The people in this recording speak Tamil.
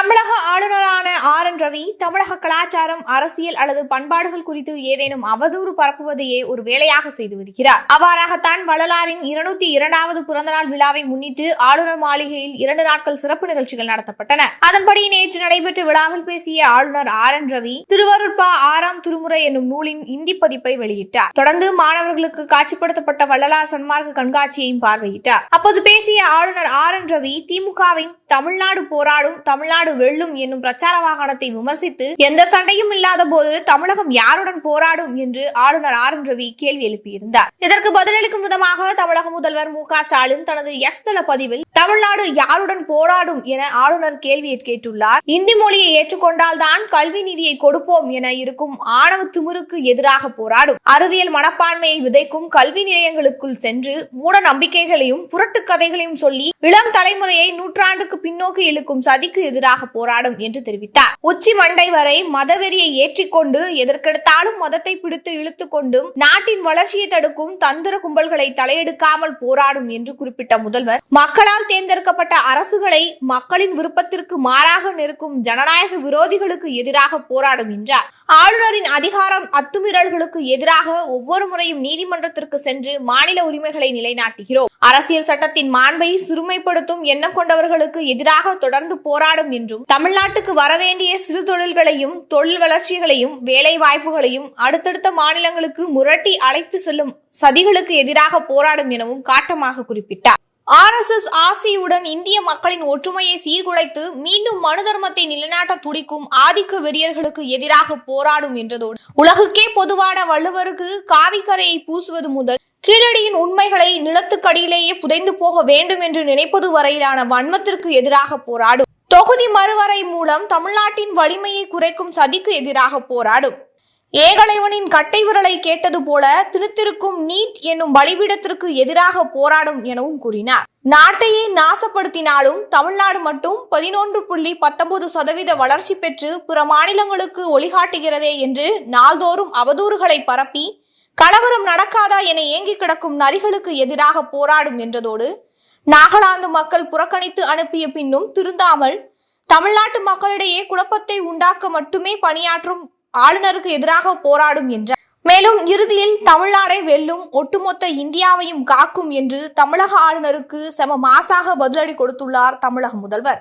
தமிழக ஆளுநரான ஆர் என் ரவி தமிழக கலாச்சாரம் அரசியல் அல்லது பண்பாடுகள் குறித்து ஏதேனும் அவதூறு பரப்புவதையே ஒரு வேலையாக செய்து வருகிறார். அவ்வாறாகத்தான் வள்ளலாரின் இருநூத்தி இரண்டாவது பிறந்தநாள் விழாவை முன்னிட்டு ஆளுநர் மாளிகையில் இரண்டு நாட்கள் சிறப்பு நிகழ்ச்சிகள் நடத்தப்பட்டன. அதன்படி நேற்று நடைபெற்ற விழாவில் பேசிய ஆளுநர் ஆர் என் ரவி திருவருட்பா ஆறாம் திருமுறை என்னும் நூலின் இந்தி பதிப்பை வெளியிட்டார். தொடர்ந்து மாணவர்களுக்கு காட்சிப்படுத்தப்பட்ட வள்ளலார் சன்மார்க்க கண்காட்சியையும் பார்வையிட்டார். அப்போது பேசிய ஆளுநர் ஆர் என் ரவி திமுகவின் தமிழ்நாடு போராடும் தமிழ்நாடு வெல்லும் என்னும் பிரச்சார வாகனத்தை விமர்சித்து எந்த சண்டையும் இல்லாத போது தமிழகம் யாருடன் போராடும் என்று ஆளுநர் ஆர் என் ரவி கேள்வி எழுப்பியிருந்தார். இதற்கு பதிலளிக்கும் விதமாக தமிழக முதல்வர் மு க ஸ்டாலின் தனது எக்ஸ் தள பதிவில் தமிழ்நாடு யாருடன் போராடும் என ஆளுநர் கேள்வியை கேட்டுள்ளார். இந்தி மொழியை ஏற்றுக்கொண்டால் தான் கல்வி நிதியை கொடுப்போம் என இருக்கும் ஆணவ திமிருக்கு எதிராக போராடும். அறிவியல் மனப்பான்மையை விதைக்கும் கல்வி நிலையங்களுக்குள் சென்று மூட நம்பிக்கைகளையும் புரட்டு கதைகளையும் சொல்லி இளம் தலைமுறையை நூற்றாண்டுக்கு பின்னோக்கி இழுக்கும் சதிக்கு எதிராக போராடும் என்று தெரிவித்தார். உச்சி மண்டை வரை மதவெறியை ஏற்றிக்கொண்டு எதற்கெடுத்தாலும் மதத்தை பிடித்து இழுத்து கொண்டும் நாட்டின் வளர்ச்சியை தடுக்கும் தந்திர கும்பல்களை தலையெடுக்காமல் போராடும் என்று குறிப்பிட்ட முதல்வர் மக்களால் தேர்ந்தெடுக்கப்பட்ட அரசுகளை மக்களின் விருப்பத்திற்கு மாறாக நிற்கும் ஜனநாயக விரோதிகளுக்கு எதிராக போராடும் என்றார். ஆளுநரின் அதிகாரம் அத்துமீறல்களுக்கு எதிராக ஒவ்வொரு முறையும் நீதிமன்றத்திற்கு சென்று மாநில உரிமைகளை நிலைநாட்டுகிறோம். அரசியல் சட்டத்தின் மாண்பை சிறுமைப்படுத்தும் எண்ணம் கொண்டவர்களுக்கு எதிராக தொடர்ந்து போராடும் என்றும் தமிழ்நாட்டுக்கு வரவேண்டிய சிறு தொழில்களையும் தொழில் வளர்ச்சிகளையும் வேலை வாய்ப்புகளையும் அடுத்தடுத்த மாநிலங்களுக்கு முரட்டி அழைத்து செல்லும் சதிகளுக்கு எதிராக போராடும் எனவும் காட்டமாக குறிப்பிட்டார். ஆர்எஸ்எஸ் ஆசியுடன் இந்திய மக்களின் ஒற்றுமையை சீர்குலைத்து மீண்டும் மனு தர்மத்தை நிலைநாட்ட துடிக்கும் ஆதிக்க வெறியர்களுக்கு எதிராக போராடும் என்றதோடு உலகுக்கே பொதுவான வள்ளுவருக்கு காவிக்கரையை பூசுவது முதல் கீழடியின் உண்மைகளை நிலத்துக்கடியிலேயே புதைந்து போக வேண்டும் என்று நினைப்பது வரையிலான வன்மத்திற்கு எதிராக போராடும். தொகுதி மறுவரை மூலம் தமிழ்நாட்டின் வலிமையை குறைக்கும் சதிக்கு எதிராக போராடும். ஏகலைவனின் கட்டை விரலை கேட்டது போல திருத்திருக்கும் நீட் என்னும் பலிபீடத்திற்கு எதிராக போராடும் எனவும் கூறினார். நாட்டையே நாசப்படுத்தினாலும் தமிழ்நாடு மட்டும் பதினொன்று புள்ளி பத்தொன்பது சதவீத வளர்ச்சி பெற்று பிற மாநிலங்களுக்கு ஒளிகாட்டுகிறதே என்று நாள்தோறும் அவதூறுகளை பரப்பி கலவரம் நடக்காதா என ஏங்கி கிடக்கும் நரிகளுக்கு எதிராக போராடும் என்றதோடு நாகாலாந்து மக்கள் புறக்கணித்து அனுப்பிய பின்னும் திருந்தாமல் தமிழ்நாட்டு மக்களிடையே குழப்பத்தை உண்டாக்க மட்டுமே பணியாற்றும் ஆளுநருக்கு எதிராக போராடும் என்றார் மேலும் இறுதியில் தமிழ்நாடை வெல்லும் ஒட்டுமொத்த இந்தியாவையும் காக்கும் என்று தமிழக ஆளுநருக்கு செம மாசாக பதிலடி கொடுத்துள்ளார் தமிழக முதல்வர்.